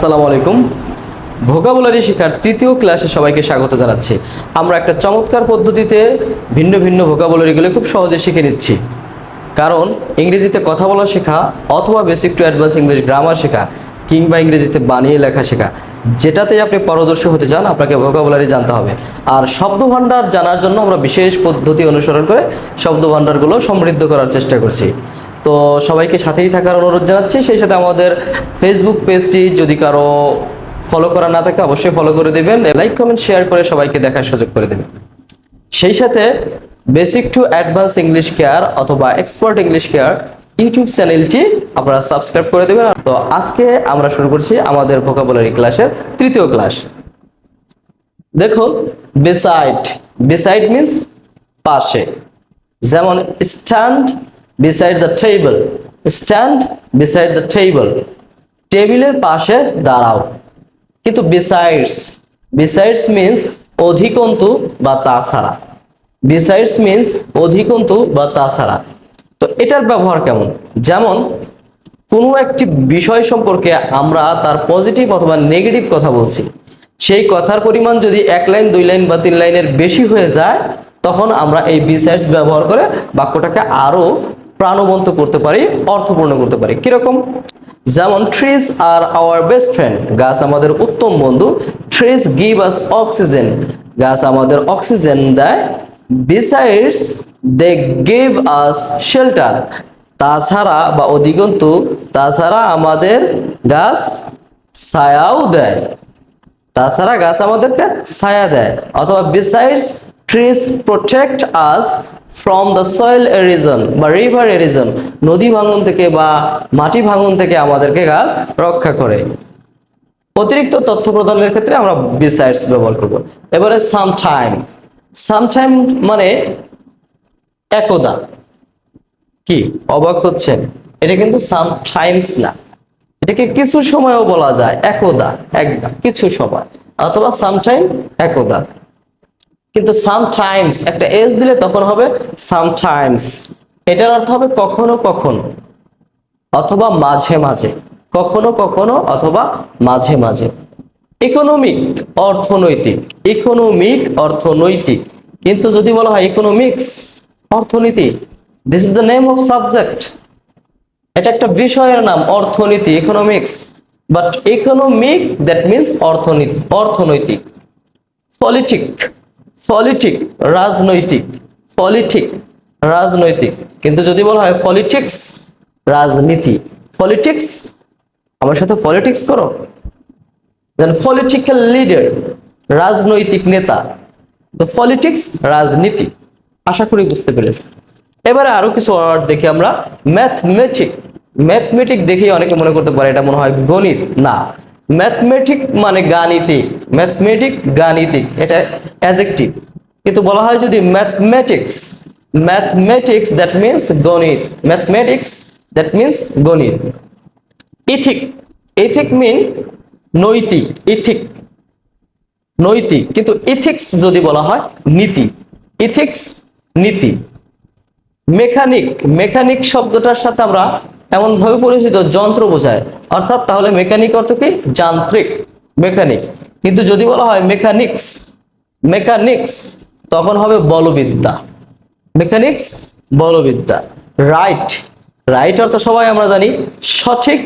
আসসালামু আলাইকুম। ভোকাবুলারি শেখার তৃতীয় ক্লাসে সবাইকে স্বাগত জানাচ্ছি। আমরা একটা চমৎকার পদ্ধতিতে ভিন্ন ভিন্ন ভোকাবুলারিগুলো খুব সহজে শিখে নিচ্ছি। কারণ ইংরেজিতে কথা বলা শেখা অথবা basic to advance English grammar শেখা কিংবা ইংরেজিতে বানিয়ে লেখা শেখা, যেটাতেই আপনি পারদর্শী হতে চান, আপনাকে ভোকাবুলারি জানতে হবে। আর শব্দ ভাণ্ডার জানার জন্য আমরা বিশেষ পদ্ধতি অনুসরণ করে শব্দ ভাণ্ডারগুলো সমৃদ্ধ করার চেষ্টা করছি। তো সবাইকে সাথেই থাকার অনুরোধ জানাচ্ছি। সেই সাথে আমাদের ফেসবুক পেজটি যদি কারও ফলো করা না থাকে, অবশ্যই ফলো করে দেবেন। লাইক কমেন্ট শেয়ার করে সবাইকে দেখার সুযোগ করে দেবেন। সেই সাথে basic to advance English care অথবা এক্সপার্ট ইংলিশ কেয়ার ইউটিউব চ্যানেলটি আপনারা সাবস্ক্রাইব করে দেবেন। তো আজকে আমরা শুরু করছি আমাদের ভোকাবুলারি ক্লাসের তৃতীয় ক্লাস দেখুন বেসাইড বেসাইড মিন্স পাশে। যেমন stand beside the table stand beside the table টেবিলের পাশে দাঁড়াও। কিন্তু বিসাইডস বিসাইডস মিন্স অধিকন্তু বা তাছাড়া। বিসাইডস মিন্স অধিকন্তু বা তাছাড়া। তো এটার ব্যবহার কেমন? যেমন, কোনো একটি বিষয় সম্পর্কে আমরা তার পজিটিভ অথবা নেগেটিভ কথা বলছি। সেই কথার পরিমাণ যদি এক লাইন, দুই লাইন বা তিন লাইনের বেশি হয়ে যায়, তখন আমরা এই বিসাইডস ব্যবহার করে বাক্যটাকে আরও প্রাণবন্ত করতে পারি, অর্থপূর্ণ করতে পারি। কীরকম? যেমন trees are our best friend গাছ আমাদের উত্তম বন্ধু। ট্রিজ গিভ আস অক্সিজেন গাছ আমাদের অক্সিজেন দেয়। Besides they give us shelter তাছাড়া বা অধিকন্তু তাছাড়া আমাদের গাছ ছায়াও দেয়। তাছাড়া গাছ আমাদেরকে ছায়া দেয়। অথবা besides trees protect us from the soil erosion বা রিভার এরিজন নদী ভাঙন থেকে বা মাটি ভাঙন থেকে আমাদেরকে গাছ রক্ষা করে। অতিরিক্ত তথ্য প্রদানের ক্ষেত্রে আমরা বিসাইডস ব্যবহার করব। এবারে সামটাইম সামটাইম মানে একদা। কি? অবাক হচ্ছেন? এটা কিন্তু সামটাইমস না। এটাকে কিছু সময়ও বলা যায় একদা একদা, কিছু সময়। অথবা সামটাইম একদা। কিন্তু সামটাইমস একটা এস দিলে তখন হবে সামটাইমস এটার অর্থ হবে কখনো কখনো অথবা মাঝে মাঝে। কখনো কখনো অথবা মাঝে মাঝে। ইকোনমিক অর্থনৈতিক। ইকোনমিক অর্থনৈতিক। কিন্তু যদি বলা হয় ইকোনমিক্স অর্থনীতি this is the name of subject এটা একটা বিষয়ের নাম, অর্থনীতি economics but economic that means অর্থনীতি, অর্থনৈতিক। পলিটিক পলিটিক রাজনৈতিক পলিটিক রাজনৈতিক। কিন্তু যদি বলা হয় পলিটিক্স রাজনীতি। পলিটিক্স আমার সাথে পলিটিক্স করো। দেন পলিটিক্যাল লিডার রাজনৈতিক নেতা। তো পলিটিক্স রাজনীতি। আশা করি বুঝতে পেরেছি। এবারে আরও কিছু ওয়ার্ড দেখি আমরা। ম্যাথমেটিক ম্যাথমেটিক দেখেই অনেকে মনে করতে পারে এটা মনে হয় গণিত। না। ম্যাথমেটিক মানে গাণিতিক। ম্যাথমেটিক গাণিতিক। এটা অ্যাজেক্টিভ কিন্তু বলা হয় যদি ম্যাথমেটিক্স ম্যাথমেটিক্স দ্যাট মিন্স গণিত। ম্যাথমেটিক্স দ্যাট মিন্স গণিত। ইথিক ইথিক মিন নৈতিক ইথিক নৈতিক। কিন্তু ইথিক্স যদি বলা হয়, নীতি। ইথিক্স নীতি। মেকানিক মেকানিক শব্দটার সাথে আমরা এমন ভাবে পরিচিত যন্ত্র বোঝায়। অর্থাৎ তাহলে মেকানিক অর্থ কি? যান্ত্রিক মেকানিক কিন্তু যদি বলা হয় মেকানিক্স মেকানিক্স তখন হবে বলবিদ্যা। মেকানিক্স বলবিদ্যা। রাইট রাইট অর্থ সবাই আমরা জানি সঠিক,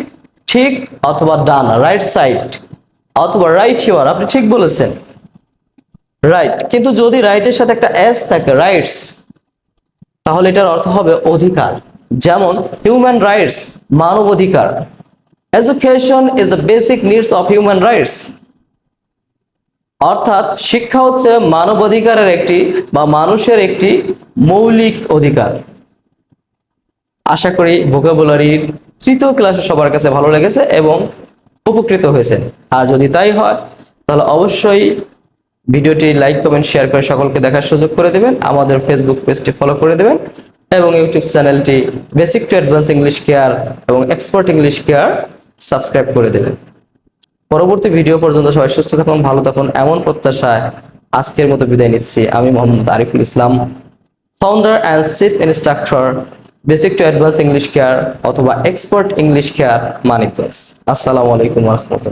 ঠিক অথবা ডান। রাইট সাইড অথবা রাইট হিওয়ার আপনি ঠিক বলেছেন। রাইট কিন্তু যদি রাইটের সাথে একটা এস থাকে রাইটস তাহলে এটার অর্থ হবে অধিকার। যেমন হিউম্যান রাইটস মানব অধিকার। Education is the basic needs of human rights অর্থাৎ শিক্ষা হচ্ছে মানব অধিকারের একটি বা মানুষের একটি মৌলিক অধিকার। আশা করি ভোকাবুলারির তৃতীয় ক্লাসে সবার কাছে ভালো লেগেছে এবং উপকৃত হয়েছেন আর যদি তাই হয়, তাহলে অবশ্যই ভিডিওটি লাইক কমেন্ট শেয়ার করে সকলকে দেখার সুযোগ করে দেবেন। আমাদের ফেসবুক পেজটি ফলো করে দেবেন। এবং ইউটিউব চ্যানেলটি basic to advance English care এবং এক্সপার্ট ইংলিশ কেয়ার সাবস্ক্রাইব করে দেবেন। পরবর্তী ভিডিও পর্যন্ত সবাই সুস্থ থাকুন, ভালো থাকুন। এমন প্রত্যাশায় আজকের মতো বিদায় নিচ্ছি। আমি Mohammad Ariful Islam founder and chief instructor basic to advance English care অথবা এক্সপার্ট ইংলিশ কেয়ার মানিকগঞ্জ। আসসালামু আলাইকুম রহমতুল্লাহ।